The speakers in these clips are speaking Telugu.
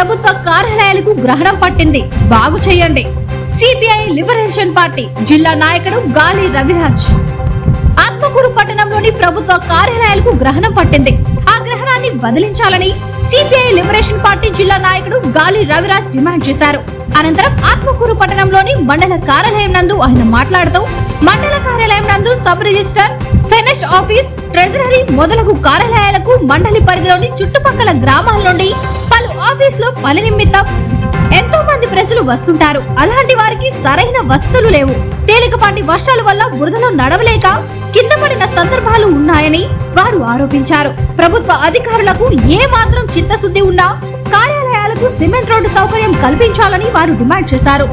ప్రభుత్వ కార్యాలయాలకు గ్రహణం పట్టింది. బాగు చేయండి. సిపిఐ లిబరేషన్ పార్టీ జిల్లా నాయకుడు గాలి రవిరాజ్. ఆత్మకూరు పట్టణంలోని ప్రభుత్వ కార్యాలయాలకు గ్రహణం పట్టింది. ఆ గ్రహణాన్ని బదిలించాలని సిపిఐ లిబరేషన్ పార్టీ జిల్లా నాయకుడు గాలి రవిరాజ్ డిమాండ్ చేశారు. అనంతరం ఆత్మకూరు పట్టణంలోని మండల కార్యాలయం నందు ఆయన మాట్లాడుతూ మండల కార్యాలయం నందు సబ్ రిజిస్టర్ ఫెనెష్ ఆఫీస్ ట్రెజరీ మొదలగు కార్యాలయాలకు మండలి పరిధిలోని చుట్టుపక్కల గ్రామాల నుండి ఆఫీస్ ఆఫీసులో పని నిమిత్తం ఎంతో మంది ప్రజలు వస్తుంటారు. అలాంటి వారికి సరైన వసతులు లేవు. తేలికపాటి వర్షాల వల్ల బురదలో నడవలేక కింద పడిన సందర్భాలు ఉన్నాయని వారు ఆరోపించారు. ప్రభుత్వ అధికారులకు ఏ మాత్రం చిత్తశుద్ధి ఉన్నా కార్యాలయాలకు సిమెంట్ రోడ్డు సౌకర్యం కల్పించాలని వారు డిమాండ్ చేశారు.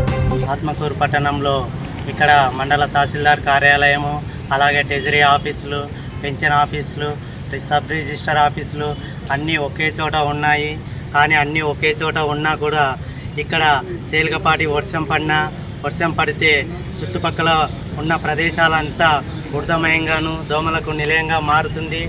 ఆత్మకూరు పట్టణంలో ఇక్కడ మండల తహసీల్దార్ కార్యాలయము అలాగే ట్రెజరీ ఆఫీసులు పెన్షన్ ఆఫీసులు సబ్ రిజిస్టర్ ఆఫీసులు అన్నీ ఒకే చోట ఉన్నాయి. కానీ అన్నీ ఒకే చోట ఉన్నా కూడా ఇక్కడ తేలికపాటి వర్షం పడినా వర్షం పడితే చుట్టుపక్కల ఉన్న ప్రదేశాలంతా బురదమయంగాను దోమలకు నిలయంగా మారుతుంది.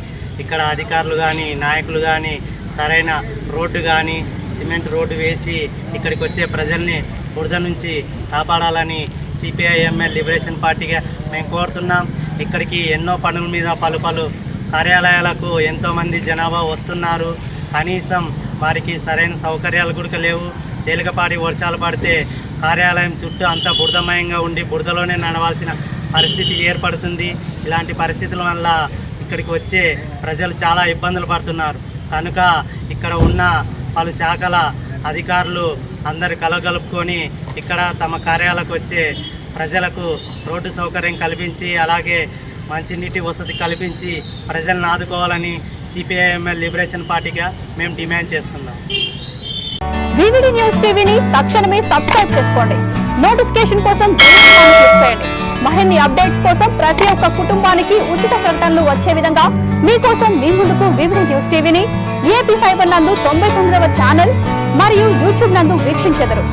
ఇక్కడ అధికారులు కానీ నాయకులు కానీ సరైన రోడ్డు కానీ సిమెంట్ రోడ్డు వేసి ఇక్కడికి వచ్చే ప్రజల్ని బురద నుంచి కాపాడాలని సిపిఐఎంఎల్ లిబరేషన్ పార్టీగా మేము కోరుతున్నాం. ఇక్కడికి ఎన్నో పనుల మీద పలు పలు కార్యాలయాలకు ఎంతోమంది జనాభా వస్తున్నారు. కనీసం వారికి సరైన సౌకర్యాలు కూడా లేవు. తేలికపాటి వర్షాలు పడితే కార్యాలయం చుట్టూ అంతా బురదమయంగా ఉండి బురదలోనే నడవాల్సిన పరిస్థితి ఏర్పడుతుంది. ఇలాంటి పరిస్థితుల వల్ల ఇక్కడికి వచ్చే ప్రజలు చాలా ఇబ్బందులు పడుతున్నారు. కనుక ఇక్కడ ఉన్న పలు శాఖల అధికారులు అందరు కలగలుపుకొని ఇక్కడ తమ కార్యాలకు వచ్చే ప్రజలకు రోడ్డు సౌకర్యం కల్పించి అలాగే మంచినీటి వసతి కల్పించి ప్రజలను ఆదుకోవాలని సిపిఐఎంఎల్ లిబరేషన్ పార్టీగా మేము డిమాండ్ చేస్తున్నాం. వివిడి న్యూస్ టీవీని తక్షణమే సబ్స్క్రైబ్ చేసుకోండి. నోటిఫికేషన్ కోసం బెల్ చేయండి. మరిన్ని అప్డేట్స్ కోసం ప్రతి ఒక్క కుటుంబానికి ఉచిత ప్రకటనలు వచ్చే విధంగా మీకోసం మీ ముందుకు వివిడి న్యూస్ టీవీని ఏపీ ఫైబర్ నందు తొంభై తొమ్మిదవ ఛానల్ మరియు యూట్యూబ్ నందు వీక్షించెదరు.